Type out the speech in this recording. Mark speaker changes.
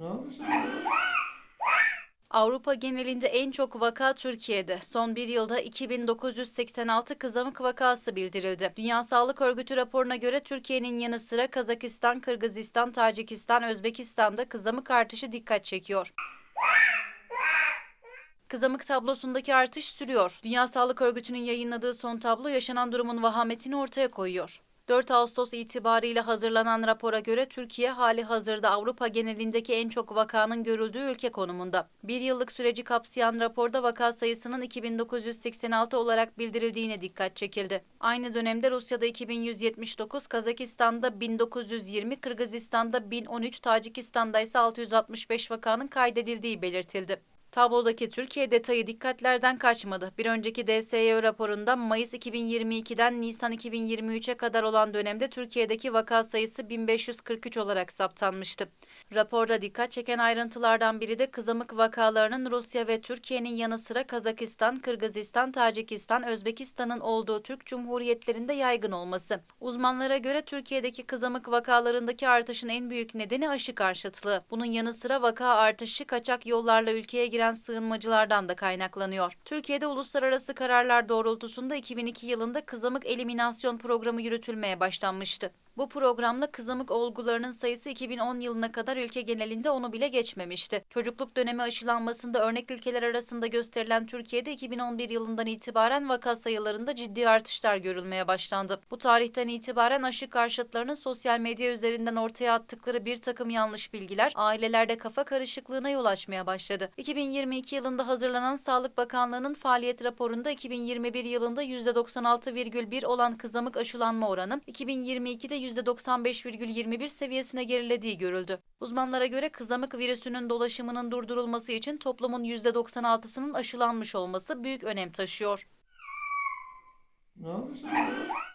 Speaker 1: Ne oldu?
Speaker 2: Avrupa genelinde en çok vaka Türkiye'de. Son bir yılda 2986 kızamık vakası bildirildi. Dünya Sağlık Örgütü raporuna göre Türkiye'nin yanı sıra Kazakistan, Kırgızistan, Tacikistan, Özbekistan'da kızamık artışı dikkat çekiyor. Kızamık tablosundaki artış sürüyor. Dünya Sağlık Örgütü'nün yayınladığı son tablo yaşanan durumun vahametini ortaya koyuyor. 4 Ağustos itibariyle hazırlanan rapora göre Türkiye hali hazırda Avrupa genelindeki en çok vakanın görüldüğü ülke konumunda. Bir yıllık süreci kapsayan raporda vaka sayısının 2986 olarak bildirildiğine dikkat çekildi. Aynı dönemde Rusya'da 2179, Kazakistan'da 1920, Kırgızistan'da 1013, Tacikistan'da ise 665 vakanın kaydedildiği belirtildi. Tablodaki Türkiye detayı dikkatlerden kaçmadı. Bir önceki DSY raporunda Mayıs 2022'den Nisan 2023'e kadar olan dönemde Türkiye'deki vaka sayısı 1543 olarak saptanmıştı. Raporda dikkat çeken ayrıntılardan biri de kızamık vakalarının Rusya ve Türkiye'nin yanı sıra Kazakistan, Kırgızistan, Tacikistan, Özbekistan'ın olduğu Türk Cumhuriyetlerinde yaygın olması. Uzmanlara göre Türkiye'deki kızamık vakalarındaki artışın en büyük nedeni aşı karşıtlığı. Bunun yanı sıra vaka artışı kaçak yollarla ülkeye giren sığınmacılardan da kaynaklanıyor. Türkiye'de uluslararası kararlar doğrultusunda 2002 yılında kızamık eliminasyon programı yürütülmeye başlanmıştı. Bu programla kızamık olgularının sayısı 2010 yılına kadar ülke genelinde onu bile geçmemişti. Çocukluk dönemi aşılanmasında örnek ülkeler arasında gösterilen Türkiye'de 2011 yılından itibaren vaka sayılarında ciddi artışlar görülmeye başlandı. Bu tarihten itibaren aşı karşıtlarının sosyal medya üzerinden ortaya attıkları bir takım yanlış bilgiler ailelerde kafa karışıklığına yol açmaya başladı. 2022 yılında hazırlanan Sağlık Bakanlığı'nın faaliyet raporunda 2021 yılında %96,1 olan kızamık aşılanma oranı 2022'de %95,21 seviyesine gerilediği görüldü. Uzmanlara göre kızamık virüsünün dolaşımının durdurulması için toplumun %96'sının aşılanmış olması büyük önem taşıyor.
Speaker 1: Ne sana?